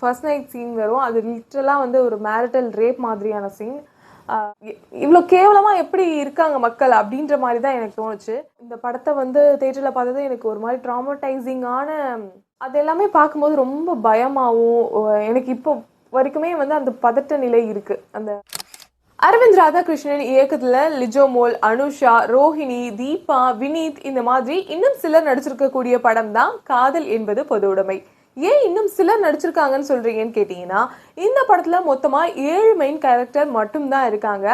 First night scene வரும். அது லிட்ரலாக வந்து ஒரு மேரிட்டல் ரேப் மாதிரியான சீன் இவ்வளோ கேவலமாக எப்படி இருக்காங்க மக்கள் அப்படின்ற மாதிரி தான் எனக்கு தோணுச்சு. இந்த படத்தை வந்து தேட்டரில் பார்த்தது எனக்கு ஒரு மாதிரி ட்ராமடைசிங்கான அது எல்லாமே பார்க்கும்போது ரொம்ப பயமாகவும் எனக்கு இப்போ வரைக்குமே வந்து அந்த பதட்ட நிலை இருக்குது அந்த அரவிந்த் ராதாகிருஷ்ணன் இயக்கத்தில் லிஜோமோல் அனுஷா ரோஹிணி தீபா வினீத் இந்த மாதிரி இன்னும் சிலர் நடிச்சிருக்கக்கூடிய படம் தான் காதல் என்பது பொது உடைமை. ஏன் இன்னும் சிலர் நடிச்சிருக்காங்கன்னு சொல்கிறீங்கன்னு கேட்டிங்கன்னா இந்த படத்தில் மொத்தமாக ஏழு மெயின் கேரக்டர் மட்டும்தான் இருக்காங்க.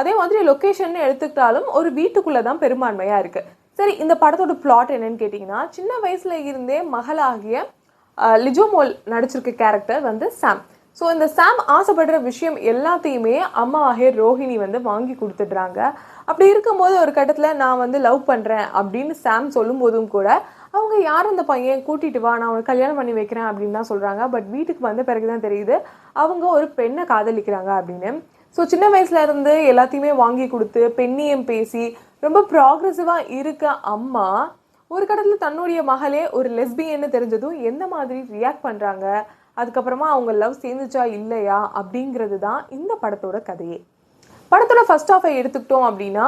அதே மாதிரி லொக்கேஷன் எடுத்துக்கிட்டாலும் ஒரு வீட்டுக்குள்ளே தான் பெரும்பான்மையாக இருக்குது சரி இந்த படத்தோட பிளாட் என்னன்னு கேட்டிங்கன்னா சின்ன வயசில் இருந்தே மகளாகிய லிஜோமோல் நடிச்சிருக்க கேரக்டர் வந்து சாம். ஸோ இந்த சாம் ஆசைப்படுற விஷயம் எல்லாத்தையுமே அம்மா ஆகிய ரோஹிணி வந்து வாங்கி கொடுத்துடுறாங்க. அப்படி இருக்கும்போது ஒரு கட்டத்தில் நான் வந்து லவ் பண்ணுறேன் அப்படின்னு சாம் சொல்லும்போதும் கூட அவங்க யார் அந்த பையன்? கூட்டிட்டு வா நான் உனக்கு கல்யாணம் பண்ணி வைக்கிறேன் அப்படின்னு தான் சொல்கிறாங்க பட் வீட்டுக்கு வந்த பிறகு தான் தெரியுது அவங்க ஒரு பெண்ணை காதலிக்கிறாங்க அப்படின்னு. ஸோ சின்ன வயசுல இருந்து எல்லாத்தையுமே வாங்கி கொடுத்து பெண்ணியம் பேசி ரொம்ப ப்ராக்ரெசிவாக இருக்க அம்மா ஒரு கட்டத்தில் தன்னுடைய மகளே ஒரு லெஸ்பியன்னு தெரிஞ்சதும் எந்த மாதிரி ரியாக்ட் பண்ணுறாங்க அதுக்கப்புறமா அவங்க லவ் சேர்ந்துச்சா இல்லையா அப்படிங்கிறது தான் இந்த படத்தோட கதையே. படத்தோட ஃபர்ஸ்ட் ஆஃபை எடுத்துக்கிட்டோம் அப்படின்னா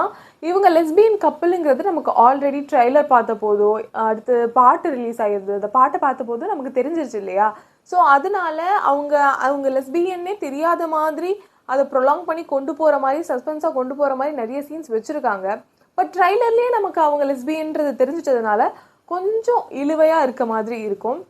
இவங்க லெஸ்பியன் கப்பலுங்கிறது நமக்கு ஆல்ரெடி ட்ரைலர் பார்த்த போதோ அடுத்து பாட்டு ரிலீஸ் ஆகிருது அந்த பாட்டை பார்த்த போதோ நமக்கு தெரிஞ்சிருச்சு இல்லையா? ஸோ அதனால அவங்க அவங்க லெஸ்பியன்னே தெரியாத மாதிரி அதை ப்ரொலாங் பண்ணி கொண்டு போகிற மாதிரி சஸ்பென்ஸாக கொண்டு போகிற மாதிரி நிறைய சீன்ஸ் வச்சுருக்காங்க. பட் ட்ரைலர்லேயே நமக்கு அவங்க லெஸ்பியன்றது தெரிஞ்சிட்டதுனால கொஞ்சம் இழுவையாக இருக்க மாதிரி இருக்கும்.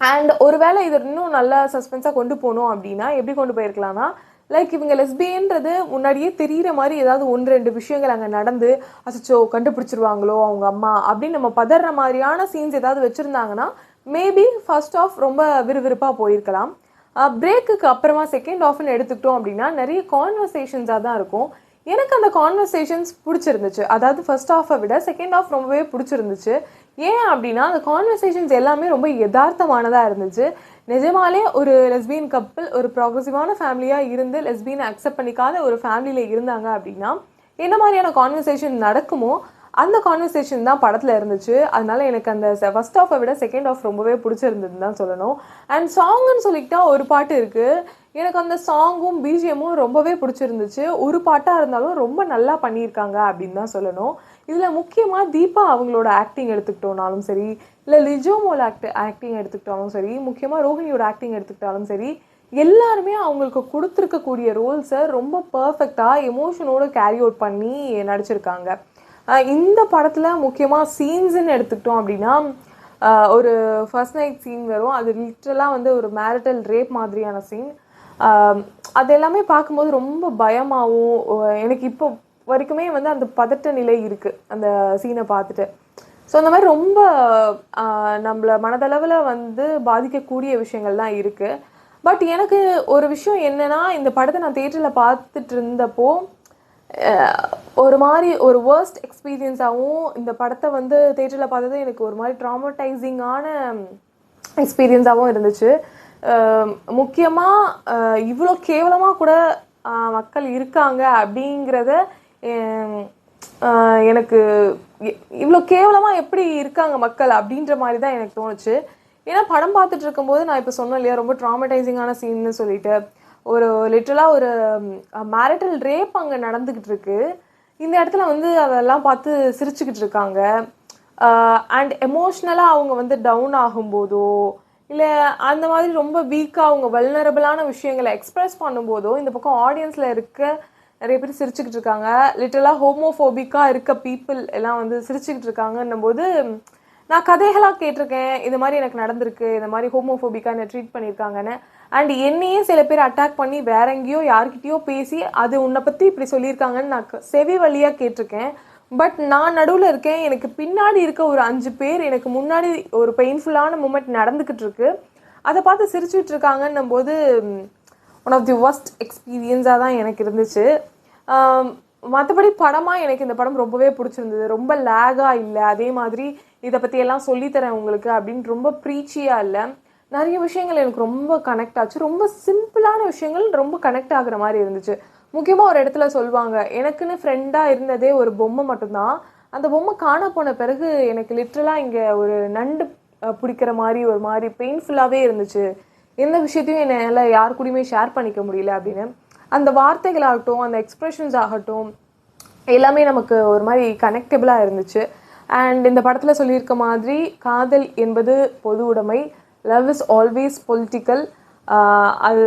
அண்ட் ஒருவேளை இது இன்னும் நல்லா சஸ்பென்ஸாக கொண்டு போகணும் அப்படின்னா எப்படி கொண்டு போயிருக்கலாம்னா லைக் இவங்க லெஸ்பியன்றது முன்னாடியே தெரிகிற மாதிரி ஏதாவது ஒன்று ரெண்டு விஷயங்கள் அங்கே நடந்து அசைச்சோ கண்டுபிடிச்சிருவாங்களோ அவங்க அம்மா அப்படின்னு நம்ம பதற மாதிரியான சீன்ஸ் ஏதாவது வச்சுருந்தாங்கன்னா மேபி ஃபர்ஸ்ட் ஆஃப் ரொம்ப விறுவிறுப்பாக போயிருக்கலாம். பிரேக்குக்கு அப்புறமா செகண்ட் ஆஃப்னு எடுத்துக்கிட்டோம் அப்படின்னா நிறைய கான்வர்சேஷன்ஸாக தான் இருக்கும். எனக்கு அந்த கான்வர்சேஷன்ஸ் பிடிச்சிருந்துச்சு. அதாவது ஃபர்ஸ்ட் ஆஃபை விட செகண்ட் ஆஃப் ரொம்பவே பிடிச்சிருந்துச்சு. ஏன் அப்படின்னா அந்த கான்வர்சேஷன்ஸ் எல்லாமே ரொம்ப யதார்த்தமானதாக இருந்துச்சு. நிஜமாலே ஒரு லெஸ்பியன் கப்பிள் ஒரு ப்ராக்ரஸிவான ஃபேமிலியாக இருந்து லெஸ்பியனை அக்செப்ட் பண்ணிக்காத ஒரு ஃபேமிலியில் இருந்தாங்க அப்படின்னா என்ன மாதிரியான கான்வர்சேஷன் நடக்குமோ அந்த கான்வர்சேஷன் தான் படத்தில் இருந்துச்சு. அதனால எனக்கு அந்த ஃபர்ஸ்ட் ஆஃபை விட செகண்ட் ஆஃப் ரொம்பவே பிடிச்சிருந்ததுன்னு தான் சொல்லணும். அண்ட் சாங்குன்னு சொல்லிக்கிட்டா ஒரு பாட்டு இருக்குது எனக்கு அந்த சாங்கும் பிஜிஎம்மும் ரொம்பவே பிடிச்சிருந்துச்சு. ஒரு பாட்டாக இருந்தாலும் ரொம்ப நல்லா பண்ணியிருக்காங்க அப்படின்னு தான் சொல்லணும். இதில் முக்கியமாக தீபா அவங்களோட ஆக்டிங் எடுத்துக்கிட்டோம்னாலும் சரி இல்லை லிஜோமோல் ஆக்ட் ஆக்டிங் எடுத்துக்கிட்டாலும் சரி முக்கியமாக ரோஹிணியோட ஆக்டிங் எடுத்துக்கிட்டாலும் சரி எல்லாருமே அவங்களுக்கு கொடுத்துருக்கக்கூடிய ரோல்ஸை ரொம்ப பர்ஃபெக்டாக எமோஷனோட கேரி அவுட் பண்ணி நடிச்சிருக்காங்க. இந்த படத்தில் முக்கியமாக சீன்ஸுன்னு எடுத்துக்கிட்டோம் அப்படின்னா ஒரு ஃபர்ஸ்ட் நைட் சீன் வரும். அது லிட்ரலாக வந்து ஒரு மேரிட்டல் ரேப் மாதிரியான சீன் அது எல்லாமே பார்க்கும்போது ரொம்ப பயமாகவும் எனக்கு இப்போ வரைக்குமே வந்து அந்த பதட்ட நிலை இருக்குது அந்த சீனை பார்த்துட்டு. ஸோ அந்த மாதிரி ரொம்ப நம்மளை நம்மள மனதளவில் வந்து பாதிக்கக்கூடிய விஷயங்கள் தான் இருக்குது பட் எனக்கு ஒரு விஷயம் என்னென்னா இந்த படத்தை நான் தேட்டரில் பார்த்துட்டு இருந்தப்போ ஒரு மாதிரி ஒரு வேர்ஸ்ட் எக்ஸ்பீரியன்ஸாகவும் இந்த படத்தை வந்து தேட்டரில் பார்த்தது எனக்கு ஒரு மாதிரி ட்ராமடைசிங்கான எக்ஸ்பீரியன்ஸாகவும் இருந்துச்சு. முக்கியமாக இவ்வளோ கேவலமாக கூட மக்கள் இருக்காங்க அப்படிங்கிறத எனக்கு இவ்வளோ கேவலமாக எப்படி இருக்காங்க மக்கள் அப்படின்ற மாதிரி தான் எனக்கு தோணுச்சு. ஏன்னா படம் பார்த்துட்டு இருக்கும்போது நான் இப்போ சொன்னேன் இல்லையா ரொம்ப ட்ராமடைசிங்கான சீன்னு சொல்லிட்டு. ஒரு லிட்டரலாக ஒரு மேரிட்டல் ரேப் அங்கே நடந்துக்கிட்டு இருக்கு. இந்த இடத்துல வந்து அதெல்லாம் பார்த்து சிரிச்சுக்கிட்டு இருக்காங்க. அண்ட் எமோஷ்னலாக அவங்க வந்து டவுன் ஆகும்போதோ இல்லை அந்த மாதிரி ரொம்ப வீக்காக அவங்க வல்னரபிளான விஷயங்களை எக்ஸ்ப்ரெஸ் பண்ணும்போதோ இந்த பக்கம் ஆடியன்ஸில் இருக்க நிறைய பேர் சிரிச்சுக்கிட்டு இருக்காங்க. லிட்டலாக ஹோமோஃபோபிக்காக இருக்க பீப்புள் எல்லாம் வந்து சிரிச்சுக்கிட்டு இருக்காங்கன்னும் போது நான் கதைகளாக கேட்டிருக்கேன். இது மாதிரி எனக்கு நடந்திருக்கு. இந்த மாதிரி ஹோமோஃபோபிக்காக என்ன ட்ரீட் பண்ணியிருக்காங்கன்னு. அண்ட் என்னையே சில பேர் அட்டாக் பண்ணி வேற எங்கேயோ யார்கிட்டயோ பேசி அது உன்னை பற்றி இப்படி சொல்லியிருக்காங்கன்னு நான் க- செவி வழியாக கேட்டிருக்கேன். பட் நான் நடுவில் இருக்கேன். எனக்கு பின்னாடி இருக்க ஒரு அஞ்சு பேர் எனக்கு முன்னாடி ஒரு பெயின்ஃபுல்லான மூமெண்ட் நடந்துக்கிட்டு இருக்கு. அதை பார்த்து சிரிச்சுட்டு இருக்காங்கன்னும் போது ஒன் ஆஃப் தி ஒஸ்ட் எக்ஸ்பீரியன்ஸாக தான் எனக்கு இருந்துச்சு. மற்றபடி படமாக எனக்கு இந்த படம் ரொம்பவே பிடிச்சிருந்தது. ரொம்ப லேகாக இல்லை. அதே மாதிரி இதை பற்றியெல்லாம் சொல்லித்தரேன் உங்களுக்கு அப்படின்னு ரொம்ப ப்ரீச்சியாக இல்லை. நிறைய விஷயங்கள் எனக்கு ரொம்ப கனெக்ட் ஆச்சு. ரொம்ப சிம்பிளான விஷயங்கள் ரொம்ப கனெக்ட் ஆகுற மாதிரி இருந்துச்சு. முக்கியமாக ஒரு இடத்துல சொல்லுவாங்க எனக்குன்னு ஃப்ரெண்டாக இருந்ததே ஒரு பொம்மை மட்டும்தான். அந்த பொம்மை காண போன பிறகு எனக்கு லிட்ரலாக இங்கே ஒரு நண்டு பிடிக்கிற மாதிரி ஒரு மாதிரி பெயின்ஃபுல்லாகவே இருந்துச்சு. எந்த விஷயத்தையும் என்னால் யார் கூடயுமே ஷேர் பண்ணிக்க முடியல அப்படின்னு. அந்த வார்த்தைகளாகட்டும் அந்த எக்ஸ்ப்ரெஷன்ஸ் ஆகட்டும் எல்லாமே நமக்கு ஒரு மாதிரி கனெக்டபிளாக இருந்துச்சு. அண்ட் இந்த படத்தில் சொல்லியிருக்க மாதிரி காதல் என்பது பொது உடைமை. லவ் இஸ் ஆல்வேஸ் பொலிட்டிக்கல் அது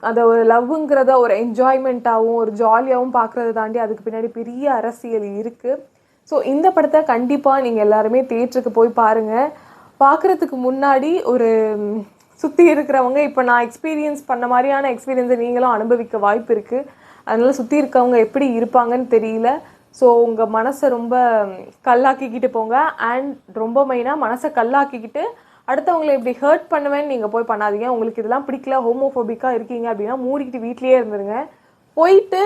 அதை ஒரு லவ்ங்கிறத ஒரு என்ஜாய்மெண்ட்டாகவும் ஒரு ஜாலியாகவும் பார்க்குறத தாண்டி அதுக்கு பின்னாடி பெரிய அரசியல் இருக்குது ஸோ இந்த படத்தை கண்டிப்பாக நீங்கள் எல்லாருமே தேட்டருக்கு போய் பாருங்கள் பார்க்குறதுக்கு முன்னாடி ஒரு சுற்றி இருக்கிறவங்க இப்போ நான் எக்ஸ்பீரியன்ஸ் பண்ண மாதிரியான எக்ஸ்பீரியன்ஸை நீங்களும் அனுபவிக்க வாய்ப்பு இருக்குது அதனால் சுற்றி இருக்கவங்க எப்படி இருப்பாங்கன்னு தெரியல. ஸோ உங்கள் மனசை ரொம்ப கல்லாக்கிக்கிட்டு போங்க. அண்ட் ரொம்ப மெயினாக மனசை கல்லாக்கிக்கிட்டு அடுத்தவங்களை இப்படி ஹர்ட் பண்ணுவேன்னு நீங்கள் போய் பண்ணாதீங்க. உங்களுக்கு இதெல்லாம் பிடிக்கல ஹோமோஃபோபிக்காக இருக்கீங்க அப்படின்னா மூடிக்கிட்டு வீட்லேயே இருந்துருங்க. போயிட்டு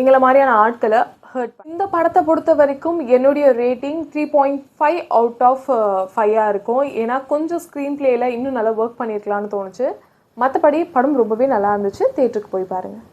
எங்களை மாதிரியான ஆட்களை ஹர்ட் இந்த படத்தை பொறுத்த வரைக்கும் என்னுடைய rating three point five out of ஃபைவாக இருக்கும். ஏன்னா கொஞ்சம் ஸ்க்ரீன் பிளேயில் இன்னும் நல்லா ஒர்க் பண்ணியிருக்கலாம்னு தோணுச்சு. மற்றபடி படம் ரொம்பவே நல்லா இருந்துச்சு. தேட்டருக்கு போய் பாருங்கள்